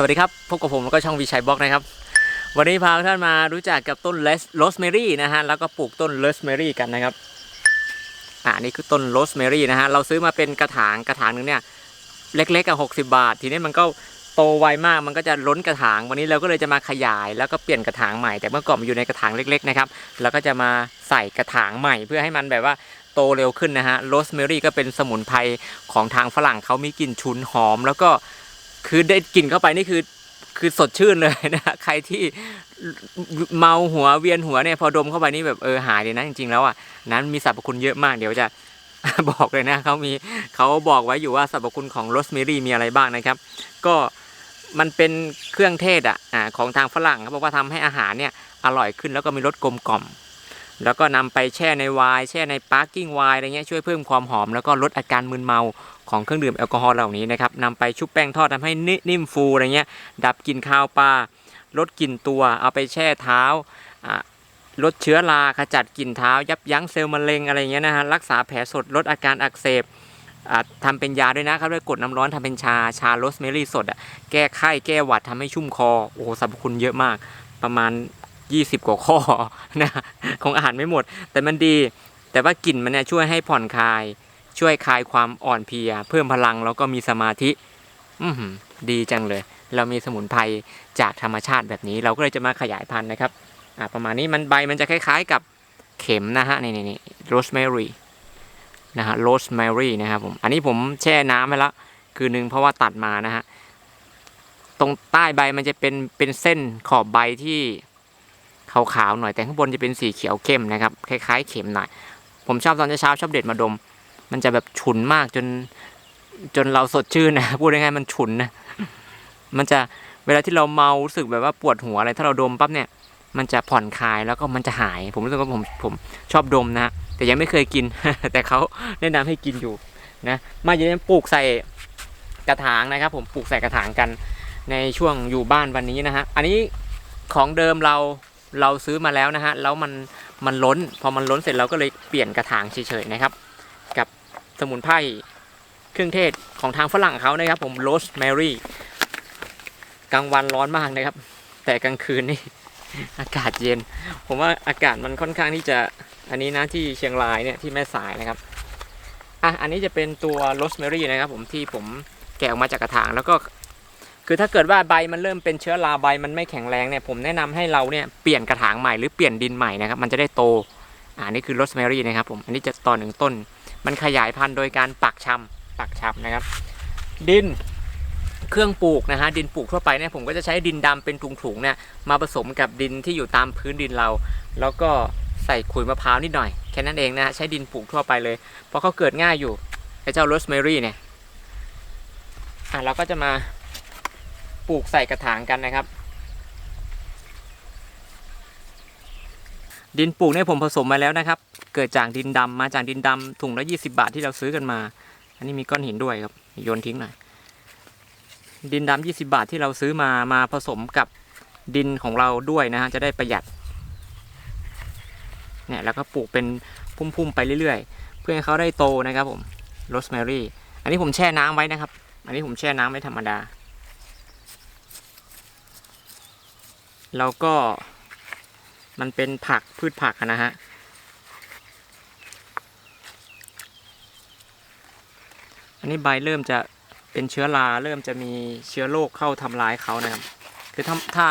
สวัสดีครับ พบกับผมแล้วก็ช่องวีชัยบล็อกนะครับ วันนี้พาท่านมารู้จักกับต้นเลสโรสเมรี่นะฮะแล้วก็ปลูกต้นเลสเมรี่กันนะครับอ่านี่คือต้นโรสเมรี่นะฮะเราซื้อมาเป็นกระถางกระถางหนึงเนี่ยเล็กๆอะหกบาท ทีนี้มันก็โตไวมากมันก็จะล้นกระถาง วันนี้เราก็เลยจะมาขยาย แล้วก็เปลี่ยนกระถางใหม่แต่เมื่อก่อนมันอยู่ในกระถางเล็ก ๆนะครับเราก็จะมาใส่กระถางใหม่ เพื่อให้มันแบบว่าโตเร็วขึ้นนะฮะโรสเมรี่ก็เป็นสมุนไพรของทางฝรั่งเขามีกลิ่นฉุนหอมแล้วก็ คือได้กลิ่นเข้าไปนี่คือคือสดชื่นเลยนะใครที่เมาหัวเวียนหัวเนี่ยพอดมเข้าไปนี่แบบเออหายเลยนะจริงๆแล้วอะนั้นมีสรรพคุณเยอะมากเดี๋ยวจะบอกเลยนะเขามีเขาบอกไว้อยู่ว่าสรรพคุณของโรสเมรี่มีอะไรบ้างนะครับ ก็มันเป็นเครื่องเทศอะของทางฝรั่งเขาบอกว่าทำให้อาหารเนี่ยอร่อยขึ้นแล้วก็มีรสกลมกล่อม แล้วก็นำไปแช่ในไวน์แช่ในปาร์กิ้งไวน์อะไรเงี้ยช่วยเพิ่มความหอมแล้วก็ลดอาการมึนเมาของเครื่องดื่มแอลกอฮอล์เหล่านี้นะครับนำไปชุบแป้งทอดทำให้นินิ่มฟูอะไรเงี้ยดับกลิ่นคาวปลาลดกลิ่นตัว เอาไปแช่เท้าลดเชื้อราขจัดกลิ่นเท้า ยับยั้งเซลล์มะเร็งอะไรเงี้ยนะฮะรักษาแผลสดลดอาการอักเสบอ่าทำเป็นยาด้วยนะครับด้วยกดน้ำร้อนทำเป็นชาชาโรสเมรี่สดอะแก้ไข้แก้หวัดทำให้ชุ่มคอโอ้โหสรรพคุณเยอะมากประมาณ 20กว่าข้อนะคงอาหารไม่หมด แต่มันดี แต่ว่ากลิ่นมันเนี่ยช่วยให้ผ่อนคลาย ช่วยคลายความอ่อนเพลีย เพิ่มพลังแล้วก็มีสมาธิ อือหือดีจังเลย เรามีสมุนไพรจากธรรมชาติแบบนี้ เราก็เลยจะมาขยายพันธุ์นะครับอ่าประมาณนี้มันใบมันจะคล้าย ๆ กับเข็มนะฮะนี่นี่นี่โรสแมรี่นะฮะโรสแมรี่นะครับผมอันนี้ผมแช่น้ำไปแล้วคืนนึงเพราะว่าตัดมานะฮะตรงใต้ใบมันจะเป็นเป็นเส้นขอบใบที่ ขาวๆหน่อยแต่ข้างบนจะเป็นสีเขียวเข้มนะครับคล้ายๆ เข็มหน่อย ผมชอบตอนเช้าชอบเด็ดมาดม มันจะแบบฉุนมากจนจนเราสดชื่นนะพูดง่ายๆมันฉุนนะมันจะเวลาที่เราเมารู้สึกแบบว่าปวดหัวอะไรถ้าเราดมปั๊บเนี่ยมันจะผ่อนคลายแล้วก็มันจะหาย ผมรู้สึกว่าผมผมชอบดมนะแต่ยังไม่เคยกิน แต่เขาแนะนำให้กินอยู่นะมาจะปลูกใส่กระถางนะครับ ผมปลูกใส่กระถางกันในช่วงอยู่บ้านวันนี้นะฮะอันนี้ของเดิมเรา เราซื้อมาแล้วนะฮะแล้วมันมันล้น พอมันล้นเสร็จเราก็เลยเปลี่ยนกระถางเฉยๆนะครับ กับสมุนไพรเครื่องเทศของทางฝรั่งเขานะครับผมโรสแมรี่กลางวันร้อนมากนะครับ แต่กลางคืนนี่อากาศเย็น ผมว่าอากาศมันค่อนข้างที่จะอันนี้นะที่เชียงรายเนี่ยที่แม่สายนะครับอะอันนี้จะเป็นตัวโรสแมรี่นะครับ ผมที่ผมแกะออกมาจากกระถางแล้วก็ คือถ้าเกิดว่าใบมันเริ่มเป็นเชื้อราใบมันไม่แข็งแรงเนี่ยผมแนะนำให้เราเนี่ยเปลี่ยนกระถางใหม่หรือเปลี่ยนดินใหม่นะครับมันจะได้โตอ่านี่คือโรสแมรี่นะครับผมอันนี้จะต่อหนึ่งต้น มันขยายพันธุ์โดยการปักชำปักชำนะครับ ดินเครื่องปลูกนะฮะดินปลูกทั่วไปเนี่ยผมก็จะใช้ดินดำเป็นถุงๆเนี่ยมาผสมกับดินที่อยู่ตามพื้นดินเรา แล้วก็ใส่ขุยมะพร้าวนิดหน่อยแค่นั้นเองนะฮะใช้ดินปลูกทั่วไปเลย เพราะเขาเกิดง่ายอยู่ไอ้เจ้าโรสแมรี่เนี่ยอะเราก็จะมา ปลูกใส่กระถางกันนะครับ ดินปลูกเนี่ยผมผสมมาแล้วนะครับ เกิดจากดินดำมาจากดินดำถุงละ20 บาทที่เราซื้อกันมา อันนี้มีก้อนหินด้วยครับโยนทิ้งหน่อยดินดำ20 บาทที่เราซื้อมามาผสมกับดินของเราด้วยนะฮะจะได้ประหยัดเนี่ยแล้วก็ปลูกเป็นพุ่มๆไปเรื่อยๆ เพื่อให้เขาได้โตนะครับผมโรสแมรี่อันนี้ผมแช่น้ำไว้นะครับ อันนี้ผมแช่น้ำไว้ธรรมดา แล้วก็มันเป็นผักพืชผักนะฮะ อันนี้ใบเริ่มจะเป็นเชื้อราเริ่มจะมีเชื้อโรคเข้าทำร้ายเขานะครับ คือถ้าถ้า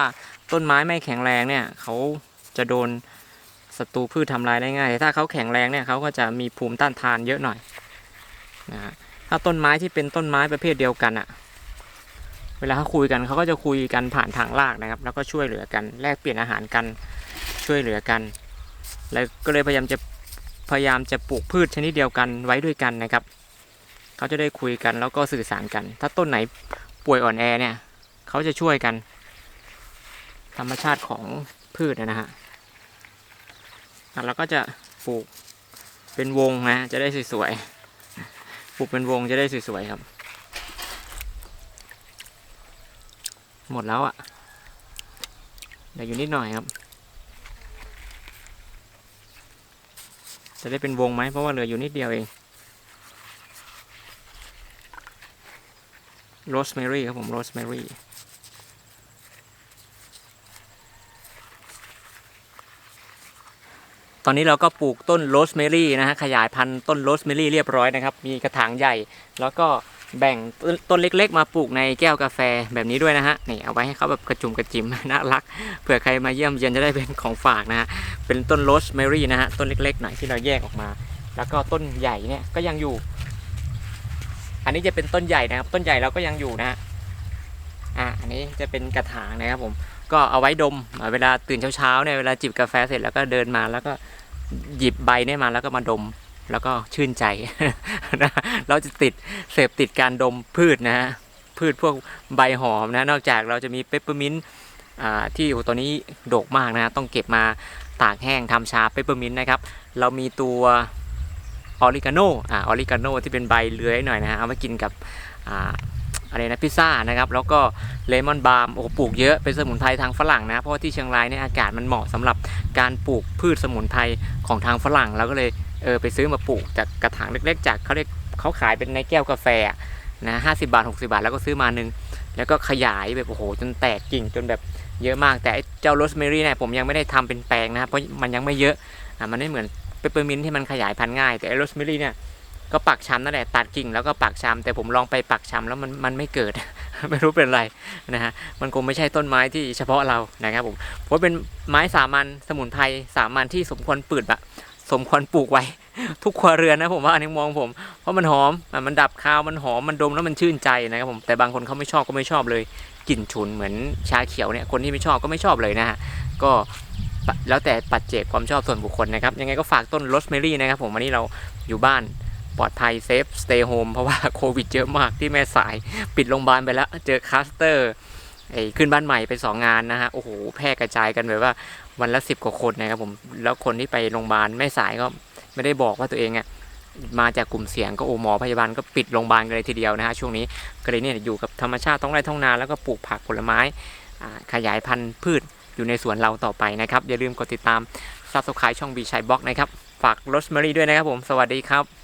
ต้นไม้ไม่แข็งแรงเนี่ยเขาจะโดนศัตรูพืชทำลายได้ง่ายแต่ถ้าเขาแข็งแรงเนี่ยเขาก็จะมีภูมิต้านทานเยอะหน่อยนะฮะถ้าต้นไม้ที่เป็นต้นไม้ประเภทเดียวกันอะ เวลาเขาคุยกันเขาก็จะคุยกันผ่านทางรากนะครับ แล้วก็ช่วยเหลือกัน แลกเปลี่ยนอาหารกันช่วยเหลือกัน แล้วก็เลยพยายามจะพยายามจะปลูกพืชชนิดเดียวกันไว้ด้วยกันนะครับเขาจะได้คุยกันแล้วก็สื่อสารกัน ถ้าต้นไหนป่วยอ่อนแอเนี่ยเขาจะช่วยกัน ธรรมชาติของพืชนะฮะอะเราก็จะปลูกเป็นวงนะจะได้สวยๆปลูกเป็นวงจะได้สวยๆครับ หมดแล้วอะ่ะเหลืออยู่นิดหน่อยครับ จะได้เป็นวงไหมเพราะว่าเหลืออยู่นิดเดียวเองโรสแมรี่ครับผมโรสแมรี่ตอนนี้เราก็ปลูกต้นโรสแมรี่นะฮะขยายพันธุ์ต้นโรสแมรี่เรียบร้อยนะครับ มีกระถางใหญ่แล้วก็ แบ่งต้นเล็กๆ มาปลูกในแก้วกาแฟแบบนี้ด้วยนะฮะนี่เอาไว้ให้เขาแบบกระจุมกระจิมน่ารักเผื่อใครมาเยี่ยมเยียนจะได้เป็นของฝากนะฮะเป็นต้นโรสแมรี่นะฮะต้นเล็กๆหน่อยที่เราแยกออกมา แล้วก็ต้นใหญ่เนี่ยก็ยังอยู่ อันนี้จะเป็นต้นใหญ่นะครับ ต้นใหญ่เราก็ยังอยู่นะฮะอะอันนี้จะเป็นกระถางนะครับผมก็เอาไว้ดมเวลาตื่นเช้าๆเนี่ยเวลาจิบกาแฟเสร็จแล้วก็เดินมาแล้วก็หยิบใบเนี่ยมาแล้วก็มาดม แล้วก็ชื่นใจนะเราจะติดเสพติดการดมพืชนะฮะพืชพวกใบหอมนะ นอกจากเราจะมีเปปเปอร์มินต์ที่โอ้ตัวนี้โดกมากนะฮะต้องเก็บมาตากแห้งทำชาเปปเปอร์มินต์นะครับ เรามีตัวออริกาโนอ่าออริกาโนที่เป็นใบเลื้อยหน่อยนะฮะเอามากินกับอ่าอะไรนะพิซซ่านะครับแล้วก็เลมอนบาล์มโอ้ปลูกเยอะเป็นสมุนไพรทางฝรั่งนะเพราะที่เชียงรายเนี่ยอากาศมันเหมาะสำหรับการปลูกพืชสมุนไพรของทางฝรั่งเราก็เลย เออไปซื้อมาปลูกจากกระถางเล็ก ๆ จากเขาเรียกเขาขายเป็นในแก้วกาแฟนะห้าสิบาทหกสิบาทแล้วก็ซื้อมาหนึ่งแล้วก็ขยายแบบโอ้โหจนแตกกิ่งจนแบบเยอะมากแต่เจ้าโรสแมรี่เนี่ยผมยังไม่ได้ทำเป็นแปลงนะครับเพราะมันยังไม่เยอะอะมันไม่เหมือนเปปเปอร์มินที่มันขยายพันธุ์ง่าย แต่โรสแมรี่เนี่ยก็ปักชำนั่นแหละตัดกิ่งแล้วก็ปักชำแต่ผมลองไปปักชำแล้วมันมันไม่เกิด ไม่รู้เป็นไรนะฮะมันคงไม่ใช่ต้นไม้ที่เฉพาะเรานะครับผมเพราะเป็นไม้สามัญสมุนไพรสามัญที่สมควรปลูกอะ สมควรปลูกไว้ ทุกครัวเรือนนะผมว่าอันนี้มองผม เพราะมันหอมมันดับคาวมันหอมมันดมแล้วมันชื่นใจนะครับผมแต่บางคนเขาไม่ชอบก็ไม่ชอบเลยกลิ่นฉุนเหมือนชาเขียวเนี่ยคนที่ไม่ชอบก็ไม่ชอบเลยนะฮะก็แล้วแต่ปัจเจกความชอบส่วนบุคคลนะครับ ยังไงก็ฝากต้นโรสแมรี่นะครับผมวันนี้เราอยู่บ้านปลอดภัยเซฟสเตย์โฮมเพราะว่าโควิดเยอะมากที่แม่สายปิดโรงพยาบาลไปแล้ว เจอคลัสเตอร์ ไอ้ขึ้นบ้านใหม่ไปสองงานนะฮะโอ้โหแพร่กระจายกันแบบว่าวันละสิบกว่าคนนะครับผมแล้วคนที่ไปโรงพยาบาลแม่สายก็ไม่ได้บอกว่าตัวเองอะมาจากกลุ่มเสี่ยงก็โอหมอพยาบาลก็ปิดโรงพยาบาลกันเลยทีเดียวนะฮะช่วงนี้ก็เลยเนี่ยอยู่กับธรรมชาติท้องไร่ท้องนาแล้วก็ปลูกผักผลไม้ขยายพันธุ์พืชอยู่ในสวนเราต่อไปนะครับ อย่าลืมกดติดตามซับสไครต์ช่องบีชัยบล็อกนะครับ ฝากโรสแมรี่ด้วยนะครับผม สวัสดีครับ